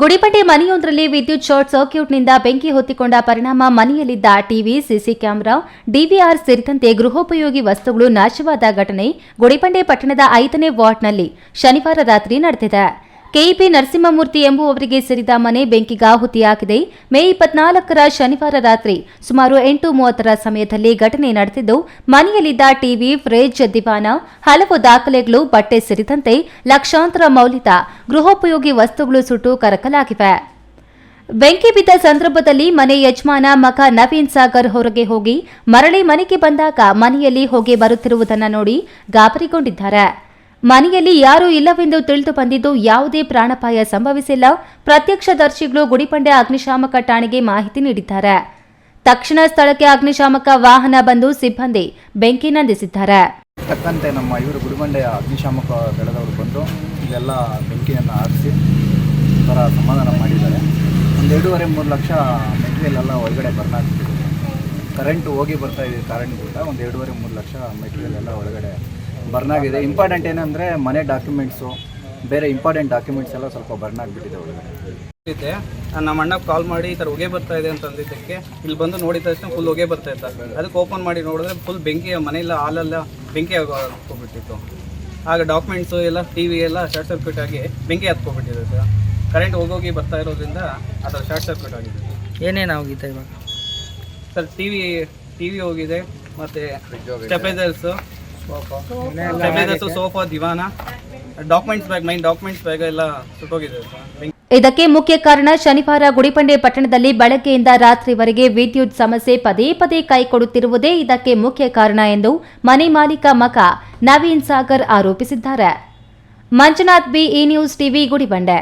ಗುಡಿಪಂಡೆ ಮನೆಯೊಂದರಲ್ಲಿ ವಿದ್ಯುತ್ ಶಾರ್ಟ್ ಸರ್ಕ್ಯೂಟ್ನಿಂದ ಬೆಂಕಿ ಹೊತ್ತಿಕೊಂಡ ಪರಿಣಾಮ ಮನೆಯಲ್ಲಿದ್ದ ಟಿವಿ, ಸಿಸಿ ಕ್ಯಾಮೆರಾ ಡಿವಿಆರ್ ಸೇರಿದಂತೆ ಗೃಹೋಪಯೋಗಿ ವಸ್ತುಗಳು ನಾಶವಾದ ಘಟನೆ ಗುಡಿಪಂಡೆ ಪಟ್ಟಣದ ಐದನೇ ವಾರ್ಡ್ನಲ್ಲಿ ಶನಿವಾರ ರಾತ್ರಿ ನಡೆದಿದೆ. ಕೆಇಪಿ ನರಸಿಂಹಮೂರ್ತಿ ಎಂಬುವವರಿಗೆ ಸೇರಿದ ಮನೆ ಬೆಂಕಿಗಾಹುತಿಯಾಗಿದೆ ಮೇ ಇಪ್ಪತ್ನಾಲ್ಕರ ಶನಿವಾರ ರಾತ್ರಿ ಸುಮಾರು ಎಂಟು ಮೂವತ್ತರ ಸಮಯದಲ್ಲಿ ಘಟನೆ ನಡೆದಿದ್ದು, ಮನೆಯಲ್ಲಿದ್ದ ಟಿವಿ ಫ್ರಿಜ್ ದಿವಾನ, ಹಲವು ದಾಖಲೆಗಳು, ಬಟ್ಟೆ ಸೇರಿದಂತೆ ಲಕ್ಷಾಂತರ ಮೌಲ್ಯದ ಗೃಹೋಪಯೋಗಿ ವಸ್ತುಗಳು ಸುಟ್ಟು ಕರಕಲಾಗಿವೆ. ಬೆಂಕಿ ಬಿದ್ದ ಸಂದರ್ಭದಲ್ಲಿ ಮನೆ ಯಜಮಾನ ಮಗ ನವೀನ್ ಸಾಗರ್ ಹೊರಗೆ ಹೋಗಿ ಮರಳಿ ಮನೆಗೆ ಬಂದಾಗ ಮನೆಯಲ್ಲಿ ಹೊಗೆ ಬರುತ್ತಿರುವುದನ್ನು ನೋಡಿ ಗಾಬರಿಗೊಂಡಿದ್ದಾರೆ. ಮನೆಯಲ್ಲಿ ಯಾರೂ ಇಲ್ಲವೆಂದು ತಿಳಿದು ಬಂದಿದ್ದು ಯಾವುದೇ ಪ್ರಾಣಪಾಯ ಸಂಭವಿಸಿಲ್ಲ. ಪ್ರತ್ಯಕ್ಷದರ್ಶಿಗಳು ಗುಡಿಪಂಡೆ ಅಗ್ನಿಶಾಮಕ ಠಾಣೆಗೆ ಮಾಹಿತಿ ನೀಡಿದ್ದಾರೆ. ತಕ್ಷಣ ಸ್ಥಳಕ್ಕೆ ಅಗ್ನಿಶಾಮಕ ವಾಹನ ಬಂದು ಸಿಬ್ಬಂದಿ ಬೆಂಕಿ ನಂದಿಸಿದ್ದಾರೆ. ತಕ್ಕಂತೆ ನಮ್ಮ ಇವರು ಗುಡಿಬಂಡೆಯ ಅಗ್ನಿಶಾಮಕ ದಳದವರು ಬಂದು ಇದೆಲ್ಲ ಬೆಂಕಿಯನ್ನು ಆರಿಸಿ ಥರ ಸಮಾಧಾನ ಮಾಡಿದ್ದಾರೆ. ಒಂದು ಎರಡೂವರೆ ಮೂರು ಲಕ್ಷ ಮೆಟೀರಿಯಲ್ ಒಳಗಡೆ ಬರ್ನಾಗ್ತಿದೆ. ಕರೆಂಟ್ ಹೋಗಿ ಬರ್ತಾ ಇದೆ ಕಾರಣದಿಂದ ಒಂದು ಎರಡೂವರೆ ಮೂರು ಲಕ್ಷ ಮೆಟೀರಿಯಲ್ ಎಲ್ಲ ಒಳಗಡೆ ಬರ್ನ್ ಆಗಿದೆ ಇಂಪಾರ್ಟೆಂಟ್ ಏನಂದರೆ ಮನೆ ಡಾಕ್ಯುಮೆಂಟ್ಸು ಬೇರೆ ಇಂಪಾರ್ಟೆಂಟ್ ಡಾಕ್ಯುಮೆಂಟ್ಸ್ ಎಲ್ಲ ಸ್ವಲ್ಪ ಬರ್ನ್ ಆಗಿಬಿಟ್ಟಿದೆ ಒಳಗಡೆ. ಇದೆ. ನಮ್ಮ ಅಣ್ಣ ಕಾಲ್ ಮಾಡಿ ಈ ಥರ ಹೊಗೆ ಬರ್ತಾ ಇದೆ ಅಂತ ಅಂದಿದ್ದಕ್ಕೆ ಇಲ್ಲಿ ಬಂದು ನೋಡಿದ ತಕ್ಷಣ ಫುಲ್ ಹೊಗೆ ಬರ್ತಾ ಇತ್ತು. ಅದಕ್ಕೆ ಓಪನ್ ಮಾಡಿ ನೋಡಿದ್ರೆ ಫುಲ್ ಬೆಂಕಿ ಮನೆಯೆಲ್ಲ ಹಾಲೆಲ್ಲ ಬೆಂಕಿ ಹತ್ಕೊಬಿಟ್ಟಿತ್ತು ಆಗ ಡಾಕ್ಯುಮೆಂಟ್ಸು ಎಲ್ಲ ಟಿ ವಿ ಎಲ್ಲ ಶಾರ್ಟ್ ಸರ್ಕ್ಯೂಟ್ ಆಗಿ ಬೆಂಕಿ ಹತ್ಕೊಬಿಟ್ಟಿದೆ ಸರ್. ಕರೆಂಟ್ ಹೋಗೋಗಿ ಬರ್ತಾ ಇರೋದ್ರಿಂದ ಅದರ ಥರ ಶಾರ್ಟ್ ಸರ್ಕ್ಯೂಟ್ ಆಗಿದೆ. ಏನೇನು ಆಗಿದೆ ಇವಾಗ? Sir T V T V ಹೋಗಿದೆ. ಮತ್ತು ಸ್ಟೆಪೈಸರ್ಸು ಇದಕ್ಕೆ ಮುಖ್ಯ ಕಾರಣ ಶನಿವಾರ ಗುಡಿಪಂಡೆ ಪಟ್ಟಣದಲ್ಲಿ ಬೆಳಗ್ಗೆಯಿಂದ ರಾತ್ರಿವರೆಗೆ ವಿದ್ಯುತ್ ಸಮಸ್ಯೆ ಪದೇ ಪದೇ ಕೈಕೊಡುತ್ತಿರುವುದೇ ಇದಕ್ಕೆ ಮುಖ್ಯ ಕಾರಣ ಎಂದು ಮನೆ ಮಾಲೀಕ ಮಕ ನವೀನ್ ಸಾಗರ್ ಆರೋಪಿಸಿದ್ದಾರೆ. Manjunath B E news TV Gudibande.